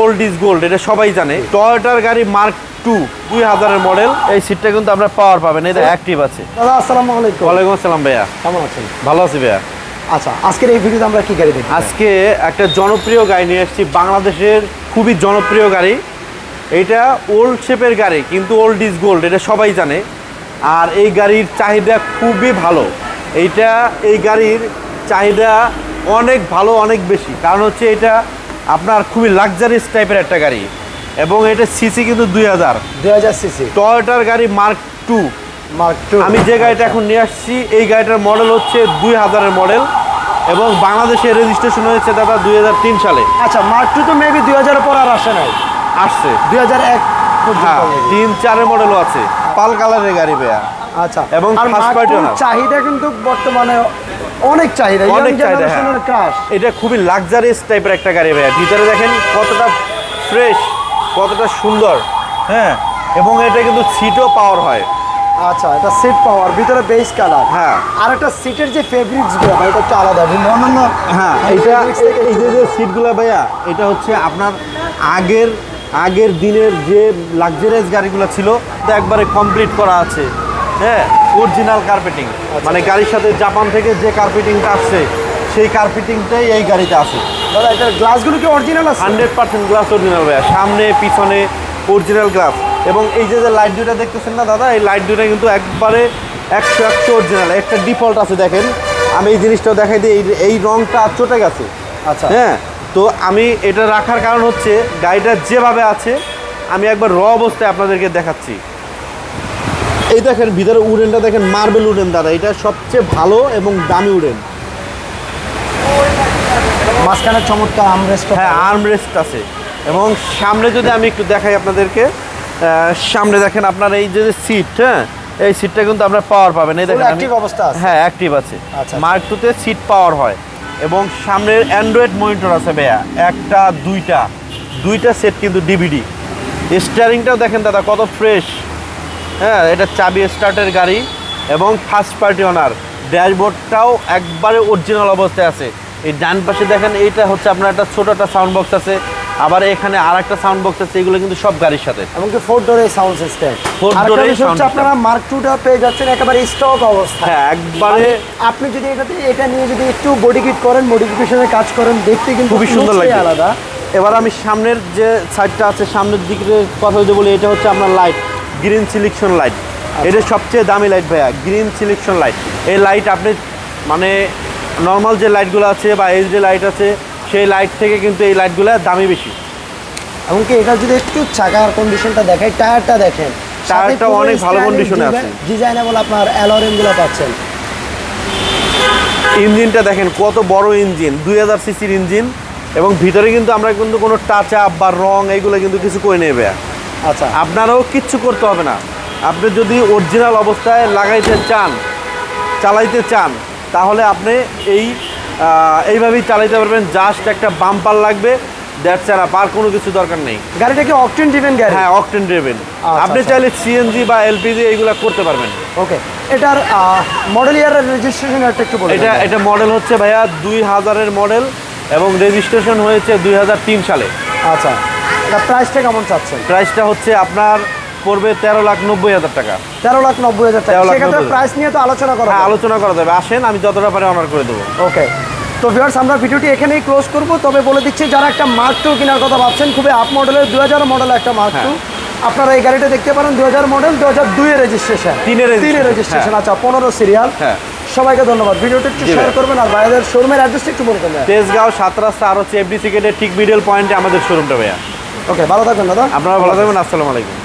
Old is gold এটা সবাই জানে। টয়োটার গাড়ি মার্ক টু দুই হাজারের মডেল এই সিটটা কিন্তু আমরা পাওয়ার পাবেন এটা অ্যাক্টিভ আছে। দাদা আসসালামু আলাইকুম। ওয়ালাইকুম আসসালাম ভাইয়া। কেমন আছেন? ভালো আছি ভাইয়া। আচ্ছা আজকের এই ভিডিওতে আমরা কি গাড়ি দেখব? আজকে একটা জনপ্রিয় গাড়ি নিয়ে এসেছি বাংলাদেশের খুবই জনপ্রিয় গাড়ি। এটা ওল্ড শেপের গাড়ি কিন্তু ওল্ড ইজ গোল্ড এটা সবাই জানে। আর এই গাড়ির চাহিদা খুবই ভালো। এইটা এই গাড়ির চাহিদা অনেক ভালো অনেক বেশি। কারণ হচ্ছে এটা আপনার খুবই লাক্সারিয়াস টাইপের একটা গাড়ি। এবং এটা সিসি কিন্তু দুই হাজার। দুই হাজার সিসি টয়োটার গাড়ি মার্ক টু মার্ক টু আমি যে গাড়িটা এখন নিয়ে আসছি এই গাড়িটার মডেল হচ্ছে দুই হাজারের মডেল এবং বাংলাদেশে রেজিস্ট্রেশন হয়েছে দাদা দু হাজার তিন সালে। আচ্ছা মার্ক টু তো মেবি দুই হাজার পর আর আসে নাই। আসছে। দুই হাজার এক হ্যাঁ। তিন চারের মডেলও আছে। পাল কালারের গাড়ি ভাইয়া। আচ্ছা এবং। চাহিদা কিন্তু বর্তমানে অনেক চাহিদা অনেক চাহিদা, হ্যাঁ। এটা খুবই লাক্সারিয়াস টাইপের একটা গাড়ি ভাইয়া। ভিতরে দেখেন কতটা ফ্রেশ কতটা সুন্দর হ্যাঁ? এবং এটা কিন্তু সিটও পাওয়ার হয়। আচ্ছা এটা সিট পাওয়ার ভিতরে বেস কালার হ্যাঁ। আর একটা সিটের যে ফেব্রিক্সগুলো ভাই এটা একটু আলাদা। অন্যান্য হ্যাঁ এটা এই যে যে সিটগুলো ভাইয়া এটা হচ্ছে আপনার আগের আগের দিনের যে লাক্সারিয়াস গাড়িগুলো ছিল তা একবারে কমপ্লিট করা আছে। হ্যাঁ অরিজিনাল কার্পেটিং মানে গাড়ির সাথে জাপান থেকে যে কার্পেটিংটা আসছে সেই কার্পেটিংটাই এই গাড়িতে আছে। দাদা এটার গ্লাসগুলো কি অরিজিনাল আছে? হান্ড্রেড পার্সেন্ট গ্লাস অরিজিনাল ভাইয়া। সামনে পিছনে অরিজিনাল গ্লাস এবং এই যে যে লাইট দুটা দেখতেছেন না দাদা এই লাইট দুটা কিন্তু একবারে একশো একশো অরিজিনাল একটা ডিফল্ট আছে দেখেন। আমি এই জিনিসটাও দেখাই দিই এই- এই রংটা চটে গেছে। আচ্ছা। হ্যাঁ তো আমি এটা রাখার কারণ হচ্ছে গাড়িটা যেভাবে আছে আমি একবার র অবস্থায় আপনাদেরকে দেখাচ্ছি। এই দেখেন ভিতরে উডেনটা দেখেন মার্বেল উডেন দাদা। এটা সবচেয়ে ভালো এবং দামি উডেন। মাঝখানে চমৎকার আর্মরেস্ট হ্যাঁ আর্মরেস্ট আছে। এবং সামনে যদি আমি একটু দেখাই আপনাদেরকে সামনে দেখেন আপনার এই যে সিট হ্যাঁ এই সিটটা কিন্তু আপনারা পাওয়ার পাবেন। এই দেখেন অ্যাক্টিভ অবস্থা আছে। হ্যাঁ অ্যাক্টিভ আছে। আচ্ছা। মার্ক টুতে সিট পাওয়ার হয়। এবং সামনের অ্যান্ড্রয়েড মনিটর আছে ভাইয়া। একটা দুইটা। দুইটা সেট কিন্তু ডিভিডি স্টারিংটাও দেখেন দাদা কত ফ্রেশ হ্যাঁ এটা চাবি স্টার্টের গাড়ি এবং ফার্স্ট পার্টি ওনার ড্যাশবোর্ডটাও একবারে অরিজিনাল অবস্থায় আছে। এই ডান পাশে দেখেন এইটা হচ্ছে আপনার একটা ছোট একটা সাউন্ড বক্স আছে। আবার এখানে আর একটা সাউন্ড বক্স আছে এগুলো কিন্তু সব গাড়ির সাথে। এমনকি ফোর ডোরে sound system four sound system। আপনারা মার্ক টুটা পেয়ে যাচ্ছেন একেবারে স্টক অবস্থা হ্যাঁ একবারে আপনি যদি এটাতে এটা নিয়ে যদি একটু বডি কিট করেন মডিফিকেশনের কাজ করেন দেখতে কিন্তু খুবই সুন্দর লাগে আলাদা। এবার আমি সামনের যে সাইডটা আছে সামনের দিকে কথা যদি বলি এটা হচ্ছে আপনার লাইট গ্রিন সিলেকশন লাইট এটা সবচেয়ে দামি লাইট ভাইয়া গ্রিন সিলেকশন লাইট এই লাইট আপনি মানে নর্মাল যে লাইটগুলো আছে বা এইচডি লাইট আছে সেই লাইট থেকে কিন্তু এই লাইটগুলো দামি বেশি। এমনকি এটা যদি একটু চাকার কন্ডিশনটা দেখাই টায়ারটা দেখেন টায়ারটা অনেক ভালো কন্ডিশনে আছে। ডিজাইনেবল আপনার অ্যালোরিংগুলো পাচ্ছেন। ইঞ্জিনটা দেখেন কত বড় ইঞ্জিন দুই হাজার সিসির ইঞ্জিন এবং ভিতরে কিন্তু আমরা কিন্তু কোনো টাচ আপ বা রং এইগুলো কিন্তু কিছু করে নেবে আচ্ছা। আপনারও কিচ্ছু করতে হবে না। আপনি যদি অরিজিনাল অবস্থায় লাগাইতে চান চালাইতে চান তাহলে আপনি এই এইভাবেই চালাইতে পারবেন। জাস্ট একটা বাম্পার লাগবে দ্যাটস ছাড়া আর কোনো কিছু দরকার নেই। গাড়িটা কি অকটেন ডিভেন গাড়ি? হ্যাঁ অকটেন ড্রিভেন আপনি আচ্ছা। চাইলে সিএনজি বা এলপিজি এইগুলো করতে পারবেন। ওকে এটার মডেল ইয়ারের রেজিস্ট্রেশন একটা একটু বলে এটা এটা মডেল হচ্ছে ভাইয়া দুই হাজারের মডেল এবং রেজিস্ট্রেশন হয়েছে দুই হাজার তিন সালে। আচ্ছা। প্রাইসটা কেমন চাচ্ছেন? প্রাইসটা হচ্ছে আপনার পড়বে তেরো লাখ নব্বই হাজার টাকা। তেরো লাখ নব্বই হাজার টাকা। 13 সেক্ষেত্রে প্রাইস নিয়ে তো আলোচনা করা হ্যাঁ আলোচনা করা যাবে। আসেন আমি যতটা পারে অনার করে দেবো। ওকে তো ভিউয়ার্স আমরা ভিডিওটি এখানেই ক্লোজ করব। তবে বলে দিচ্ছি যারা একটা মার্ক টু কেনার কথা ভাবছেন খুবই আপ মডেলের দু হাজার মডেল একটা মার্ক টু আপনারা এই গাড়িটা দেখতে পারেন দু হাজার মডেল দু হাজার দুইয়ের রেজিস্ট্রেশন তিনের তিনের রেজিস্ট্রেশন হ্যাঁ। আচ্ছা পনেরো সিরিয়াল হ্যাঁ। সবাইকে ধন্যবাদ। ভিডিওটা একটু শেয়ার করবেন আর ভাইদের শোরুমের অ্যাড্রেসটা একটু বলে দেবেন। তেজগাঁও সাত রাস্তা আর হচ্ছে এফডিসি গেটের ঠিক মিডল পয়েন্টে আমাদের শোরুমটা ভাইয়া। ওকে ভালো থাকবেন দাদা। আপনারা ভালো থাকবেন আসসালামু আলাইকুম।